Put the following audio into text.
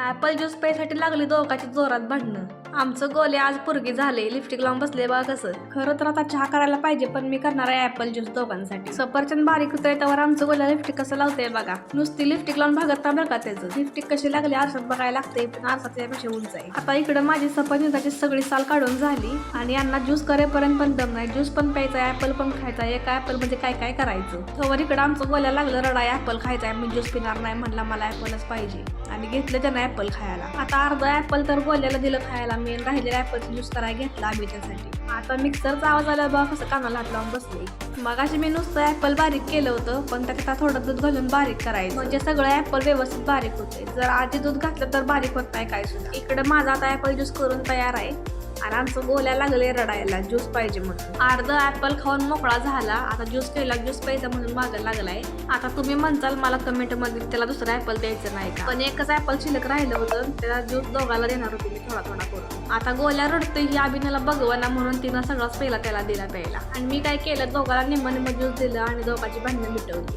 Apple juice प्यायसाठी लागली दोघाची जोरात भांडणं. आमचं गोले आज पुरगी झाले. लिपस्टिक लावून बसले बा कसं. खरं तर आता चहा करायला पाहिजे पण मी करणार आहे ऍपल ज्यूस दोघांसाठी. सफरचंद बारीक होतंय त्यावर आमचं गोल्या लिपस्टिक कसं लावतंय बघा. नुसती लिपस्टिक लावून भागत बरं का त्याचं. लिपस्टिक कशी लागली आरसात बघायला लागते पण आरसात त्यापेक्षा उंच आहे. आता इकडे माझी सफरचंदाची सगळी साल काढून झाली आणि यांना ज्यूस करेपर्यंत पण दम नाही. ज्यूस पण प्यायचा ऍपल पण खायचा एका ऍपल म्हणजे काय काय करायचं? तवर इकडे आमचं गोल्या लागलं रडाय ऍपल खायचा आहे. मी ज्यूस पिणार नाही म्हणला मला ऍपलच पाहिजे. आणि घेतलं त्यांना ऍपल खायला. आता अर्धा ऍपल तर गोल्याला दिलं खायला. मी राहिलेला ॲपलचा ज्यूस करायला घेतला आम्ही त्यासाठी. आता मिक्सरचा आवाज आला बा कसं कानाला हात लावून बसले. मगाशी मी नुसतं ऍपल बारीक केलं होतं पण त्याच्यात थोडं दूध घालून बारीक करायचं. म्हणजे सगळं ऍपल व्यवस्थित बारीक होते जर आधी दूध घातलं तर बारीक होत नाही काय सुद्धा इकडे माझा आता ऍपल ज्यूस करून तयार आहे. आणि आमचं गोल्या लागले रडायला ज्यूस पाहिजे म्हणून. अर्ध ऍपल खाऊन मोकळा झाला आता ज्यूस केला ज्यूस पाहिजे म्हणून मागायला लागलाय. आता तुम्ही म्हणताल मला कमेंटमध्ये त्याला दुसरा ऍपल द्यायचं नाही का? पण एकच ऍपल शिल्लक राहिलं होतं त्याला ज्यूस दोघाला देणार होती मी थोडा थोडा करून. आता गोल्या रडते ही अभिनयला बघवाना म्हणून तिनं सगळाच पहिला त्याला दिला प्यायला. आणि मी काय केलं दोघाला निम्म निम्म ज्यूस दिलं आणि दोघाची भांडणं मिटवली.